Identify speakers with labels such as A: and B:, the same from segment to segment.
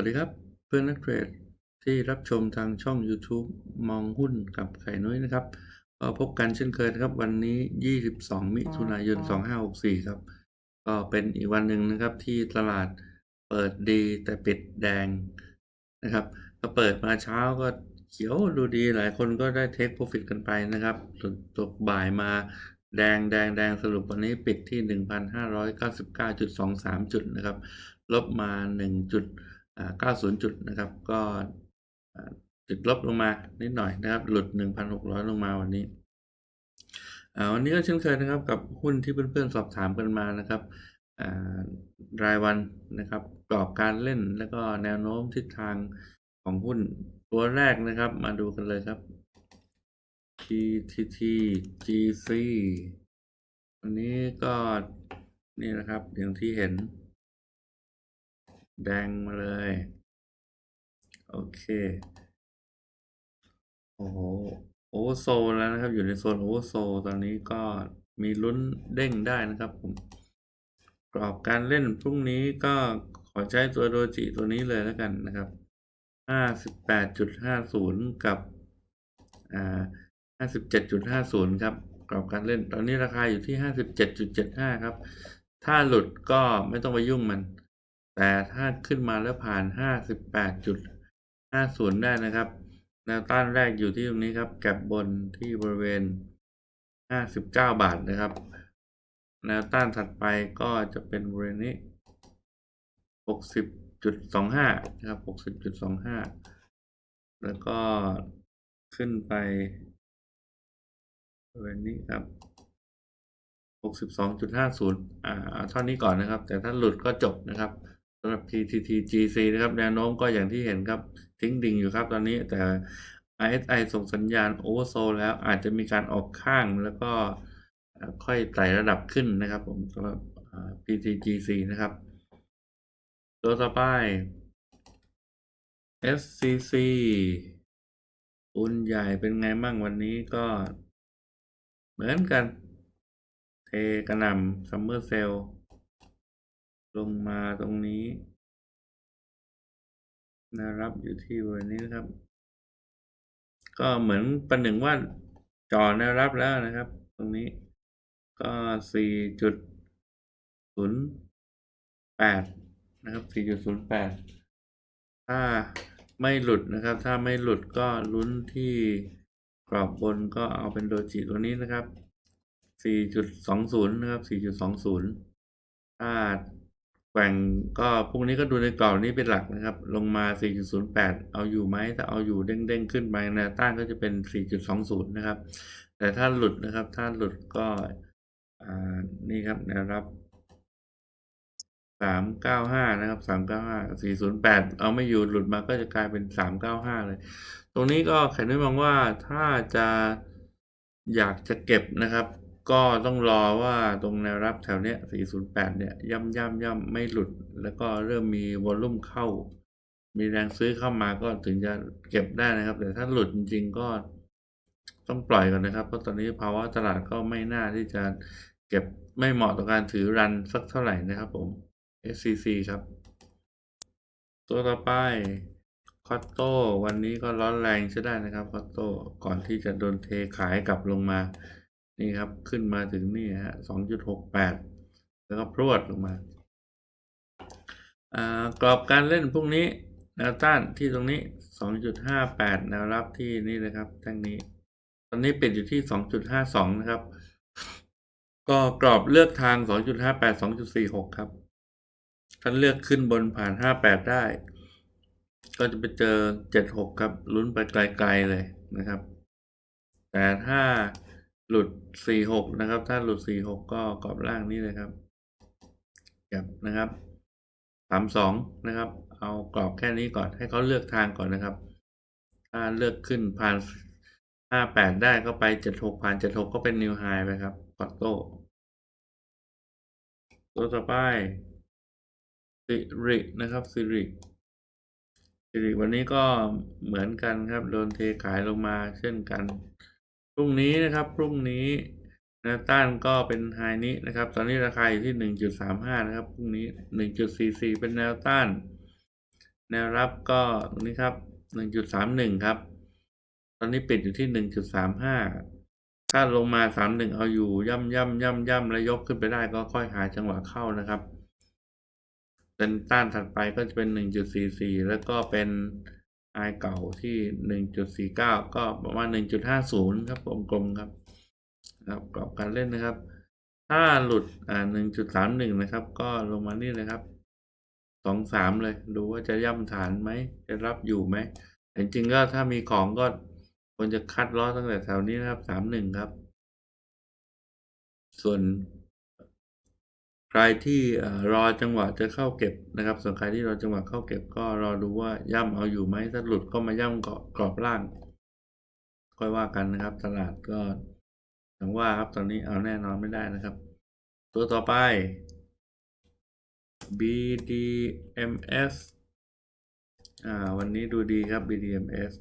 A: วัสดีครับเพื่อนนักเทรดที่รับชมทางช่อง YouTube มองหุ้นกับไข่นุ้ยนะครับก็พบกันเช่นเคยนะครับวันนี้ 22 มิถุนายน 2564 ครับ ก็เป็นอีกวันหนึ่งนะครับที่ตลาดเปิดดีแต่ปิดแดงนะครับก็เปิดมาเช้าก็เขียวดูดีหลายคนก็ได้เทคโปรฟิตกันไปนะครับส่วนตกบ่ายมาแดงแดงแดงสรุปวันนี้ปิดที่ 1,599.23 จุดนะครับ ลบมา1จุดอ่า 90 จุดนะครับ ก็ติดลบลงมานิดหน่อยนะครับ หลุด 1,600 ลงมาวันนี้อ่าวันนี้ก็เช่นเคยนะครับกับหุ้นที่เพื่อนๆสอบถามกันมานะครับอ่ารายวันนะครับกรอบการเล่นแล้วก็แนวโน้มทิศทางของหุ้นตัวแรกนะครับ มาดูกันเลยครับ PTT GC วันนี้ก็นี่นะครับอย่างที่เห็น แดงมาเลย โอเค โอ้โหโอเวอร์โซลแล้วนะครับ อยู่ในโซนโอเวอร์โซลตอนนี้ก็มีลุ้นเด้งได้นะครับผม กรอบการเล่นพรุ่งนี้ก็ขอใช้ตัวโดจิตัวนี้เลยแล้วกันนะครับห้าสิบแปดจุดห้าศูนย์กับอ่าห้าสิบเจ็ดจุดห้าศูนย์ครับ กรอบการเล่นตอนนี้ราคาอยู่ที่ห้าสิบเจ็ดจุดเจ็ดห้าครับ ถ้าหลุดก็ไม่ต้องไปยุ่งมัน แต่ถ้าขึ้นมาแล้วผ่านห้าสิบแปดจุดห้าศูนย์ได้นะครับ แนวต้านแรกอยู่ที่ตรงนี้ครับ แก็บบนที่บริเวณห้าสิบาทนะครับ แนวต้านถัดไปก็จะเป็นบริเวณนี้หกสิบจุดสองห้านะครับหกสิบจุดสองห้าแล้วก็ขึ้นไปบริเวณนี้ครับหกสิบสองจุดห้าศูนย์อ่าเอาเท่านี้ก่อนนะครับ แต่ถ้าหลุดก็จบนะครับ สำหรับ PTT GC นะครับแนวโน้มก็อย่างที่เห็นครับทิ้งดิ่งอยู่ครับตอนนี้แต่ RSI ส่งสัญญาณ Oversold แล้วอาจจะมีการออกข้างแล้วก็ค่อยไต่ระดับขึ้นนะครับ ผมสำหรับ PTGC นะครับ ตัวต่อไป SCC หุ้นใหญ่เป็นไงมั่งวันนี้ก็เหมือนกัน เทกระนำซัมเมอร์เซลล งมาตรงนี้แนวรับอยู่ที่บริเวณนี้นะครับ ก็เหมือนประหนึ่งว่าจอแนวรับแล้วนะครับ ตรงนี้ก็สี่จุดศูนย์แปดนะครับสี่จุดศูนย์แปดถ้าไม่หลุดนะครับ ถ้าไม่หลุดก็ลุ้นที่กรอบบนก็เอาเป็นโดจิตัวนี้นะครับสี่จุดสองศูนย์นะครับสี่จุดสองศูนย์ถ้า แกว่งก็พรุ่งนี้ก็ดูในกรอบนี้เป็นหลักนะครับ ลงมา 4.08 เอาอยู่ไหมถ้าเอาอยู่เด้งๆ ขึ้นไปแนวต้านก็จะเป็น 4.20 นะครับ แต่ถ้าหลุดนะครับ ถ้าหลุดก็นี่ครับแนวรับ 395 นะครับ 395 408 เอาไม่อยู่หลุดมาก็จะกลายเป็น 395 เลย ตรงนี้ก็ไข่นุ้ยมองว่าถ้าจะอยากจะเก็บนะครับ ก็ต้องรอว่าตรงแนวรับแถวเนี้ย 408 เนี่ย ย่ำย่ำย่ำไม่หลุด แล้วก็เริ่มมีวอลลุ่มเข้า มีแรงซื้อเข้ามาก็ถึงจะเก็บได้นะครับ แต่ถ้าหลุดจริงๆก็ต้องปล่อยก่อนนะครับ เพราะตอนนี้ภาวะตลาดก็ไม่น่าที่จะเก็บไม่เหมาะต่อการถือรันสักเท่าไหร่นะครับผม SCC ครับ ตัวต่อไปคอตโต้วันนี้ก็ร้อนแรงใช้ได้นะครับคอตโต้ก่อนที่จะโดนเทขายกลับลงมา นี่ครับขึ้นมาถึงนี่ฮะสองจุดหกแปดแล้วก็พรวดลงมาอ่ากรอบการเล่นพรุ่งนี้แนวต้านที่ตรงนี้สองจุดห้าแปดแนวรับที่นี่เลยครับแท่งนี้ ตอนนี้ปิดอยู่ที่สองจุดห้าสองนะครับ ก็กรอบเลือกทางสองจุดห้าแปดสองจุดสี่หกครับท่านเลือกขึ้นบนผ่านห้าแปดได้ ก็จะไปเจอเจ็ดหกครับลุ้นไปไกลๆเลยนะครับ แต่ถ้า หลุดสี่หกนะครับ ถ้าหลุดสี่หกก็กรอบล่างนี้เลยครับครับนะครับสามสองนะครับ เอากรอบแค่นี้ก่อนให้เขาเลือกทางก่อนนะครับ ถ้าเลือกขึ้นผ่านห้าแปดได้ก็ไปเจ็ดหกผ่านเจ็ดหกก็เป็นนิวไฮไปครับกอตโต้ตัวต่อไปสิรินะครับสิริสิริวันนี้ก็เหมือนกันครับโดนเทขายลงมาเช่นกัน รุ่งนี้นะครับพรุ่งนี้แนวต้านก็เป็นไฮนี้นะครับ ตอนนี้ราคาอยู่ที่หนึ่งจุดสามห้านะครับพรุ่งนี้หนึ่งจุดสี่สี่เป็นแนวต้าน แนวรับก็ตรงนี้ครับหนึ่งจุดสามหนึ่งครับ ตอนนี้ปิดอยู่ที่หนึ่งจุดสามห้าถ้าลงมาสามหนึ่งเอาอยู่ย่ำย่ำย่ำย่ำแล้วยกขึ้นไปได้ก็ค่อยหาจังหวะเข้านะครับเป็นต้านถัดไปก็จะเป็นหนึ่งจุดสี่สี่แล้วก็เป็น ไอเก่าที่หนึ่งจุดสี่เก้าก็ประมาณหนึ่งจุดห้าศูนย์ครับกลมๆครับครับกรอบการเล่นนะครับ ถ้าหลุดอ่าหนึ่งจุดสามหนึ่งนะครับ ก็ลงมานี่เลยครับสองสามเลย ดูว่าจะย่ำฐานไหม จะรับอยู่ไหมแต่จริงๆก็ถ้ามีของก็ควรจะคัดล้อตั้งแต่แถวนี้นะครับสามหนึ่งครับ ส่วน ใครที่รอจังหวะจะเข้าเก็บนะครับ ส่วนใครที่รอจังหวะเข้าเก็บก็รอดูว่าย่ำเอาอยู่ไหมถ้าหลุดก็มาย่ำเกาะกรอบล่างค่อยว่ากันนะครับ ตลาดก็อย่างว่าครับตอนนี้เอาแน่นอนไม่ได้นะครับ ตัวต่อไป BDMs อ่าวันนี้ดูดีครับ BDMs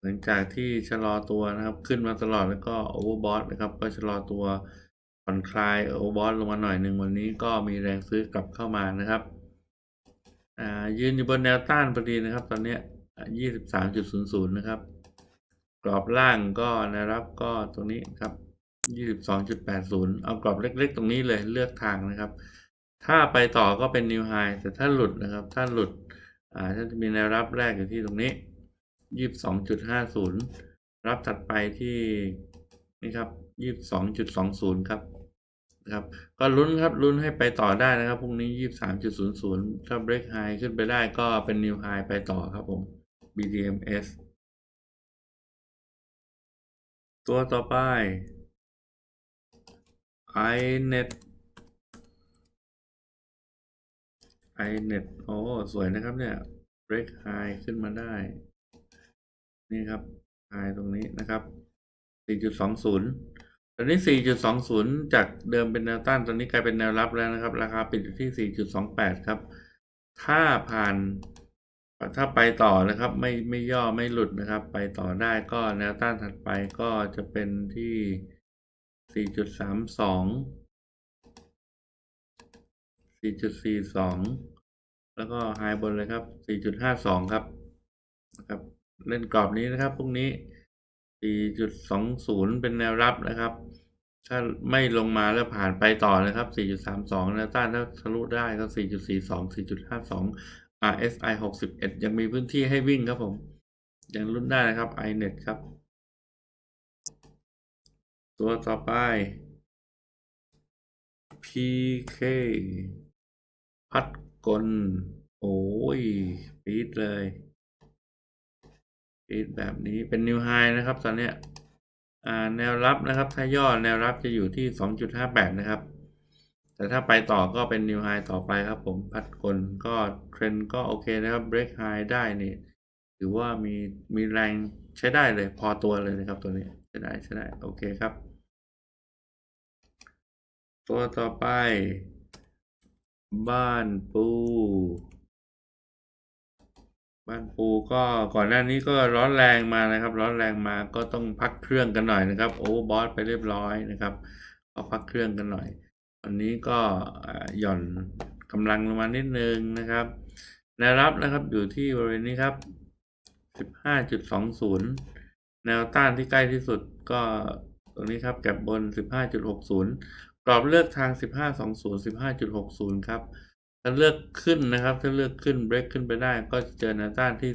A: หลังจากที่ชะลอตัวนะครับ ขึ้นมาตลอดแล้วก็ overbought นะครับ ก็ชะลอตัว ผ่อนคลาย overbought ลงมาหน่อยหนึ่งวันนี้ก็มีแรงซื้อกลับเข้ามานะครับอ่ายืนอยู่บนแนวต้านพอดีนะครับ ตอนนี้ยี่สิบสามจุดศูนย์ศูนย์นะครับ กรอบล่างก็แนวรับก็ตรงนี้ครับยี่สิบสองจุดแปดศูนย์เอากรอบเล็กๆ ตรงนี้เลยเลือกทางนะครับ ถ้าไปต่อก็เป็น new high แต่ถ้าหลุดนะครับ ถ้าหลุดอ่าจะมีแนวรับแรกอยู่ที่ตรงนี้ยี่สิบสองจุดห้าศูนย์รับถัดไปที่นี่ครับยี่สิบสองจุดสองศูนย์ครับ นะครับก็ลุ้นครับลุ้นให้ไปต่อได้นะครับพรุ่งนี้ยี่สามจุดศูนย์ศูนย์ถ้า break high ขึ้นไปได้ก็เป็น new high ไปต่อครับผม BDMs ตัวต่อไป iNet iNet โอ้สวยนะครับเนี่ย break high ขึ้นมาได้ นี่ครับ high ตรงนี้นะครับ 4.20 ตอนนี้ 4.20 จากเดิมเป็นแนวต้าน ตอนนี้กลายเป็นแนวรับแล้วนะครับ ราคาปิดอยู่ที่ 4.28 ครับ ถ้าผ่าน ถ้าไปต่อนะครับ ไม่ไม่ย่อไม่หลุดนะครับ ไปต่อได้ก็แนวต้านถัดไปก็จะเป็นที่ 4.32 4.42 แล้วก็ไฮบนเลยครับ 4.52 ครับนะครับ เล่นกรอบนี้นะครับพรุ่งนี้ 4.20 เป็นแนวรับนะครับ ถ้าไม่ลงมาแล้วผ่านไปต่อนะครับ 4.32 แนวต้านถ้าทะลุได้ก็ 4.42 4.52 RSI 61 ยังมีพื้นที่ให้วิ่งครับผม ยังลุ้นได้นะครับ iNet ครับ ตัวต่อไป PK พัดกล โอ้ยปีดเลยีดแบบนี้เป็นนิวไฮนะครับ ตอนเนี้ยแนวรับนะครับ ถ้าย่อแนวรับจะอยู่ที่ 2.58 นะครับ แต่ถ้าไปต่อก็เป็นนิวไฮต่อไปครับผมพัดกลก็เทรนก็โอเคนะครับเบรกไฮได้นี่ถือว่ามีมีแรงใช้ได้เลยพอตัวเลยนะครับตัวนี้ใช้ได้ใช้ได้โอเคครับ ตัวต่อไป บ้านปู บ้านปูก็ก่อนหน้านี้ก็ร้อนแรงมานะครับ ร้อนแรงมาก็ต้องพักเครื่องกันหน่อยนะครับโอเวอร์บอสไปเรียบร้อยนะครับก็พักเครื่องกันหน่อยวันนี้ก็หย่อนกำลังลงมานิดนึงนะครับแนวรับนะครับอยู่ที่บริเวณนี้ครับ 15.20 แนวต้านที่ใกล้ที่สุดก็ตรงนี้ครับแก็บบน 15.60 กรอบเลือกทาง 15.20 15.60 ครับ ถ้าเลือกขึ้นนะครับ ถ้าเลือกขึ้นเบรกขึ้นไปได้ ก็เจอแนวต้านที่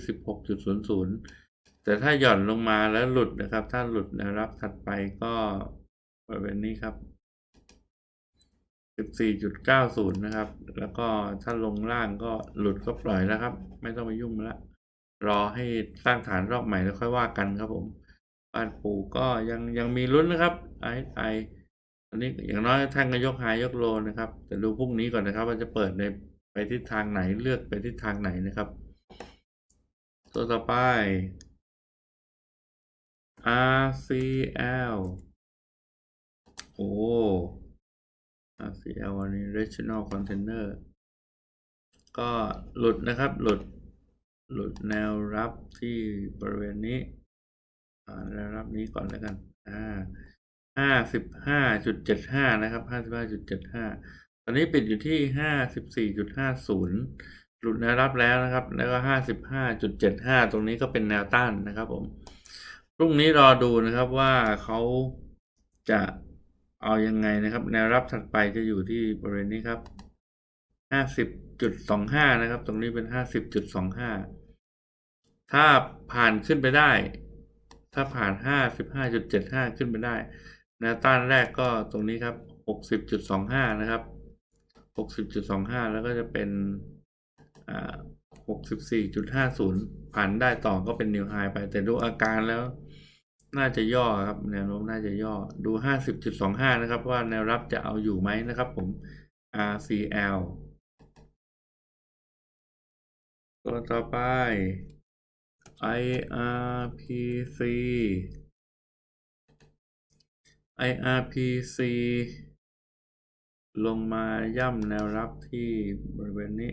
A: 16.00 แต่ถ้าหย่อนลงมาแล้วหลุดนะครับ ถ้าหลุดแนวรับถัดไปก็บริเวณนี้ครับ 14.90 นะครับ แล้วก็ถ้าลงล่างก็หลุดก็ปล่อยแล้วครับ ไม่ต้องไปยุ่งละรอให้สร้างฐานรอบใหม่แล้วค่อยว่ากันครับผมบ้านปูก็ยังยังมีลุ้นนะครับไอไอ อันนี้อย่างน้อยท่านก็ยกหายยกโลนะครับ แต่ดูพรุ่งนี้ก่อนนะครับ ว่าจะเปิดในไปทิศทางไหนเลือกไปทิศทางไหนนะครับ ตัวต่อไป RCL โอ้ RCL อันนี้ Regional Container ก็หลุดนะครับ หลุด หลุดแนวรับที่บริเวณนี้แนวรับนี้ก่อนแล้วกัน อ่า ห้าสิบห้าจุดเจ็ดห้านะครับห้าสิบห้าจุดเจ็ดห้าตอนนี้ปิดอยู่ที่ห้าสิบสี่จุดห้าศูนย์หลุดแนวรับแล้วนะครับ แล้วก็ห้าสิบห้าจุดเจ็ดห้าตรงนี้ก็เป็นแนวต้านนะครับผมพรุ่งนี้รอดูนะครับว่าเขาจะเอายังไงนะครับ แนวรับถัดไปจะอยู่ที่บริเวณนี้ครับห้าสิบจุดสองห้านะครับ ตรงนี้เป็นห้าสิบจุดสองห้าถ้าผ่านขึ้นไปได้ ถ้าผ่านห้าสิบห้าจุดเจ็ดห้าขึ้นไปได้ แนวต้านแรกก็ตรงนี้ครับหกสิบจุดสองห้านะครับหกสิบจุดสองห้าแล้วก็จะเป็นอ่าหกสิบสี่จุดห้าศูนย์ผ่านได้ต่อก็เป็นนิวไฮไป แต่ดูอาการแล้ว น่าจะย่อครับแนวโน้มน่าจะย่อ ดูห้าสิบจุดสองห้านะครับ ว่าแนวรับจะเอาอยู่ไหมนะครับผม RCL ตัวต่อไป IRPC IRPC ลงมาย่ำแนวรับที่บริเวณนี้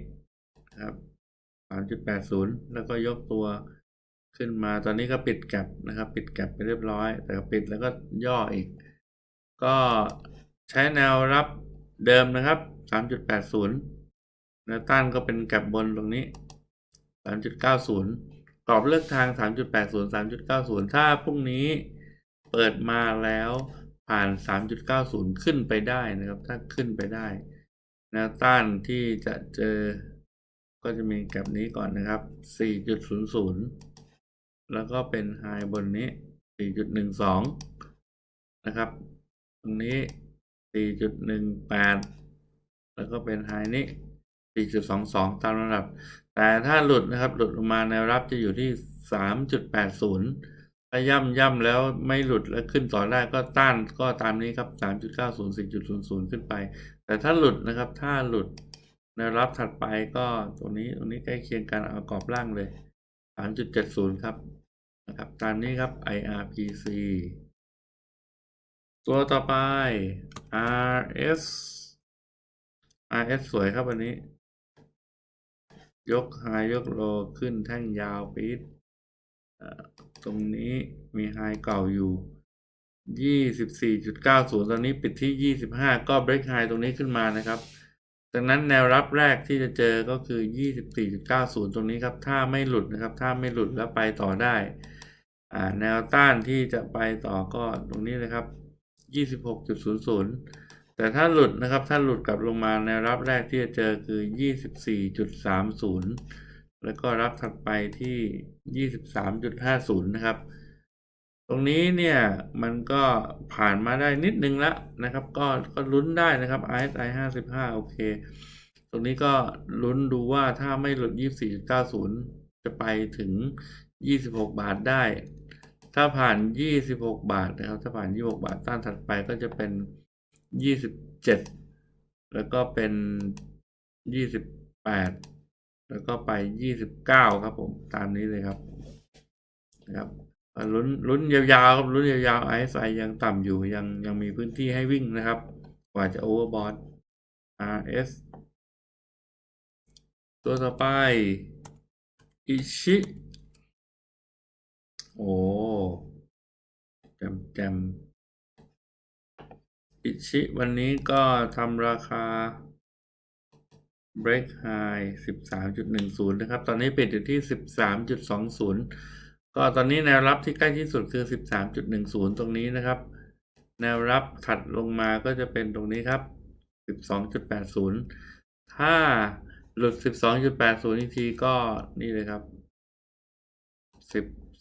A: ครับ 3.80 แล้วก็ยกตัวขึ้นมาตอนนี้ก็ปิดแก็บนะครับ ปิดแก็บไปเรียบร้อย แต่ปิดแล้วก็ย่ออีก ก็ใช้แนวรับเดิมนะครับ 3.80แนวต้านก็เป็นแก็บบนตรงนี้ 3.90 กรอบเลือกทาง 3.80 3.90 ถ้าพรุ่งนี้เปิดมาแล้ว ผ่าน 3.90 ขึ้นไปได้นะครับ ถ้าขึ้นไปได้แนวต้านที่จะเจอก็จะมีแกลบนี้ก่อนนะครับ 4.00 แล้วก็เป็นไฮบนนี้ 4.12 นะครับ ตรงนี้ 4.18 แล้วก็เป็นไฮนี้4.22 ตามระดับ แต่ถ้าหลุดนะครับ หลุดลงมาแนวรับจะอยู่ที่ 3.80 ถ้าย่ำย่ำแล้วไม่หลุดแล้วขึ้นต่อได้ก็ต้านก็ตามนี้ครับ 3.90 4.00 ขึ้นไป แต่ถ้าหลุดนะครับ ถ้าหลุดแนวรับถัดไปก็ตรงนี้ตรงนี้ใกล้เคียงกันเอากรอบล่างเลย 3.70 ครับนะครับ ตามนี้ครับ IRPC ตัวต่อไป RS RS สวยครับวันนี้ ยกไฮยกโลขึ้นแท่งยาวปีด ตรงนี้มีไฮเก่าอยู่ยี่สิบสี่จุดเก้าศูนย์ตอนนี้ปิดที่ยี่สิบห้าก็เบรกไฮตรงนี้ขึ้นมานะครับดังนั้นแนวรับแรกที่จะเจอก็คือยี่สิบสี่จุดเก้าศูนย์ตรงนี้ครับ ถ้าไม่หลุดนะครับ ถ้าไม่หลุดแล้วไปต่อได้ แนวต้านที่จะไปต่อก็ตรงนี้เลยครับยี่สิบหกจุดศูนย์ศูนย์แต่ถ้าหลุดนะครับ ถ้าหลุดกลับลงมาแนวรับแรกที่จะเจอคือ 24.30 แล้วก็รับถัดไปที่ 23.50 นะครับ ตรงนี้เนี่ยมันก็ผ่านมาได้นิดนึงแล้วนะครับ ก็ก็ลุ้นได้นะครับ RSI 55 โอเค ตรงนี้ก็ลุ้นดูว่าถ้าไม่หลุด 24.90 จะไปถึง 26 บาทได้ ถ้าผ่าน 26 บาทนะครับ ถ้าผ่าน 26 บาทต้านถัดไปก็จะเป็น 27 แล้วก็เป็น 28 แล้วก็ไปยี่สิบเก้าครับผมตามนี้เลยครับนะครับลุ้นลุ้นยาวๆครับลุ้นยาวๆไอซ์ไอยังต่ำอยู่ยังยังมีพื้นที่ให้วิ่งนะครับ กว่าจะโอเวอร์บอท RS ตัวต่อไปอิชิโอ้แจมแจมอิชิวันนี้ก็ทำราคา break high 13.10 นะครับ ตอนนี้ปิดอยู่ที่ 13.20 ก็ตอนนี้แนวรับที่ใกล้ที่สุดคือ 13.10 ตรงนี้นะครับ แนวรับถัดลงมาก็จะเป็นตรงนี้ครับ 12.80 ถ้าหลุด 12.80อีกทีก็นี่เลยครับ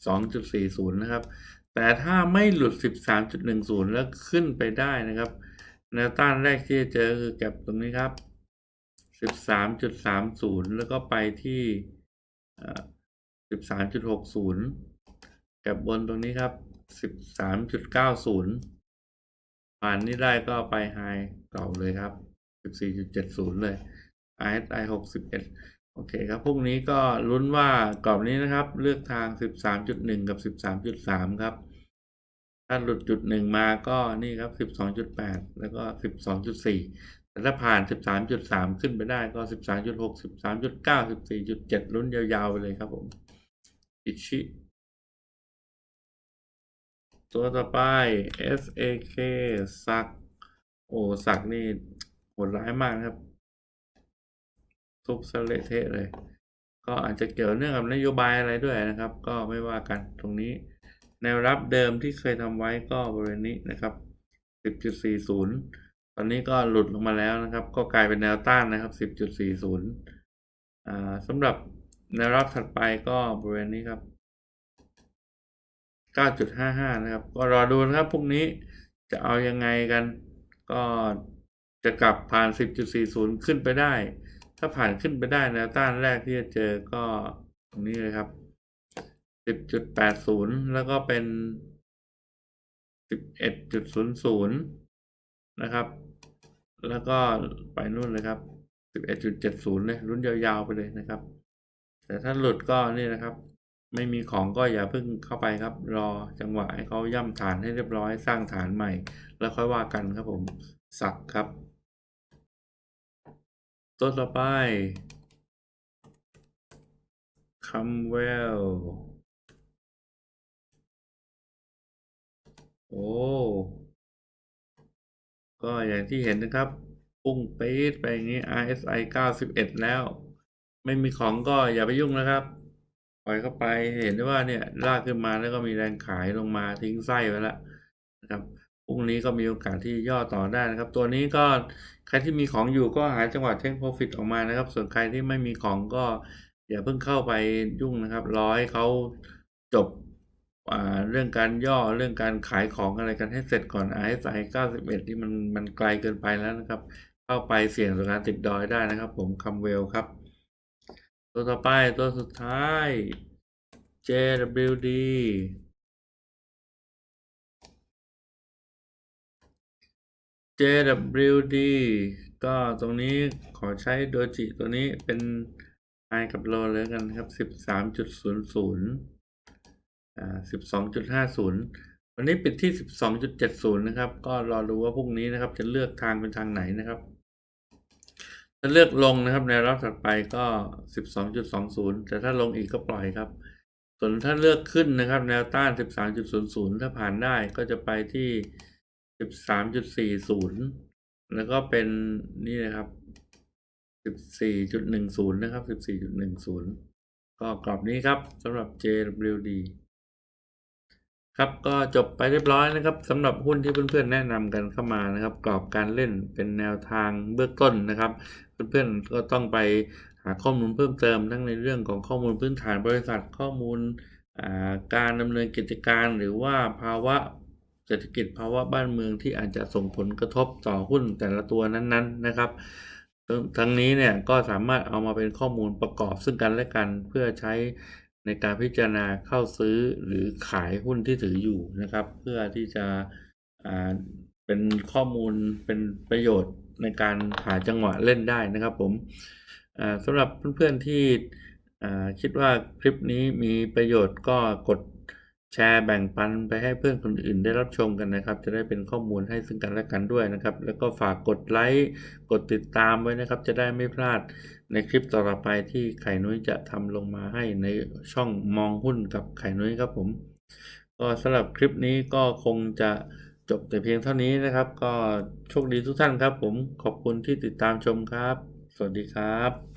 A: 12.40 นะครับ แต่ถ้าไม่หลุด 13.10 แล้วขึ้นไปได้นะครับ แนวต้านแรกที่จะเจอคือแก็บตรงนี้ครับ สิบสามจุดสามศูนย์แล้วก็ไปที่สิบสามจุดหกศูนย์กับบนตรงนี้ครับสิบสามจุดเก้าศูนย์ผ่านนี้ได้ก็ไปไฮเก่าเลยครับสิบสี่จุดเจ็ดศูนย์เลย RSI หกสิบเอ็ดโอเคครับพรุ่งนี้ก็ลุ้นว่ากรอบนี้นะครับ เลือกทางสิบสามจุดหนึ่งกับสิบสามจุดสามครับ ถ้าหลุดจุดหนึ่งมาก็นี่ครับสิบสองจุดแปดแล้วก็สิบสองจุดสี่ แต่ถ้าผ่าน 13.3 ขึ้นไปได้ก็ 13.6 13.9 14.7 ลุ้นยาวๆไปเลยครับผม อิชิ ตัวต่อไป SAK สัก โอ้สักนี่โหดร้ายมากครับ ทุบสเลเทะเลย ก็อาจจะเกี่ยวเนื่องกับนโยบายอะไรด้วยนะครับ ก็ไม่ว่ากันตรงนี้ แนวรับเดิมที่เคยทำไว้ก็บริเวณนี้นะครับ 10.40 ตอนนี้ก็หลุดลงมาแล้วนะครับ ก็กลายเป็นแนวต้านนะครับ 10.40อ่าสำหรับแนวรับถัดไปก็บริเวณนี้ครับ 9.55 นะครับ ก็รอดูนะครับพรุ่งนี้จะเอายังไงกัน ก็จะกลับผ่าน 10.40 ขึ้นไปได้ ถ้าผ่านขึ้นไปได้แนวต้านแรกที่จะเจอก็ตรงนี้เลยครับ 10.80 แล้วก็เป็น 11.00 นะครับ แล้วก็ไปนู่นเลยครับ 11.70เลยรุ่นยาวๆไปเลยนะครับ แต่ถ้าหลุดก็นี่นะครับ ไม่มีของก็อย่าเพิ่งเข้าไปครับ รอจังหวะให้เขาย่ำฐานให้เรียบร้อยสร้างฐานใหม่ แล้วค่อยว่ากันครับผมสักครับตัวต่อไปคัมเวลโอ้ ก็อย่างที่เห็นนะครับพุ่งปี๊ดไปอย่างนี้ RSI 91 แล้ว ไม่มีของก็อย่าไปยุ่งนะครับ ปล่อยเข้าไปเห็นได้ว่าเนี่ยลากขึ้นมาแล้วก็มีแรงขายลงมาทิ้งไส้ไว้แล้วนะครับพรุ่งนี้ก็มีโอกาสที่ย่อต่อได้นะครับ ตัวนี้ก็ใครที่มีของอยู่ก็หาจังหวะเทคโปรฟิตออกมานะครับ ส่วนใครที่ไม่มีของก็อย่าเพิ่งเข้าไปยุ่งนะครับรอให้เขาจบ เรื่องการย่อเรื่องการขายของอะไรกันให้เสร็จก่อน RSI 91 ที่มันมันไกลเกินไปแล้วนะครับ เข้าไปเสี่ยงต่อการติดดอยได้นะครับ ผมคัมเวลครับ ตัวต่อไปตัวสุดท้าย JWD JWD ก็ตรงนี้ขอใช้โดจิตัวนี้เป็นไฮกับโลเลยกันครับ 13.00 อ่า12.50วันนี้ปิดที่12.70นะครับ ก็รอดูว่าพรุ่งนี้นะครับ จะเลือกทางเป็นทางไหนนะครับถ้าเลือกลงนะครับในรอบถัดไปก็12.20แต่ถ้าลงอีกก็ปล่อยครับ ส่วนถ้าเลือกขึ้นนะครับ แนวต้าน13.00ถ้าผ่านได้ก็จะไปที่13.40แล้วก็เป็นนี่นะครับ14.10นะครับ14.10ก็กรอบนี้ครับสำหรับ JWD ครับก็จบไปเรียบร้อยนะครับสำหรับหุ้นที่เพื่อนๆแนะนำกันเข้ามานะครับ กรอบการเล่นเป็นแนวทางเบื้องต้นนะครับ เพื่อนๆก็ต้องไปหาข้อมูลเพิ่มเติมทั้งในเรื่องของข้อมูลพื้นฐานบริษัทข้อมูลการดำเนินกิจการหรือว่าภาวะเศรษฐกิจภาวะบ้านเมืองที่อาจจะส่งผลกระทบต่อหุ้นแต่ละตัวนั้นๆนะครับ ทั้งนี้เนี่ยก็สามารถเอามาเป็นข้อมูลประกอบซึ่งกันและกันเพื่อใช้ ในการพิจารณาเข้าซื้อหรือขายหุ้นที่ถืออยู่นะครับ เพื่อที่จะอ่าเป็นข้อมูลเป็นประโยชน์ในการหาจังหวะเล่นได้นะครับ ผมสำหรับเพื่อนๆที่คิดว่าคลิปนี้มีประโยชน์ก็กดแชร์แบ่งปันไปให้เพื่อนคนอื่นได้รับชมกันนะครับ จะได้เป็นข้อมูลให้ซึ่งกันและกันด้วยนะครับ แล้วก็ฝากกดไลค์กดติดตามไว้นะครับ จะได้ไม่พลาด ในคลิปต่อไปที่ไข่นุ้ยจะทำลงมาให้ในช่องมองหุ้นกับไข่นุ้ยครับผม ก็สำหรับคลิปนี้ก็คงจะจบแต่เพียงเท่านี้นะครับ ก็โชคดีทุกท่านครับผมขอบคุณที่ติดตามชมครับ สวัสดีครับ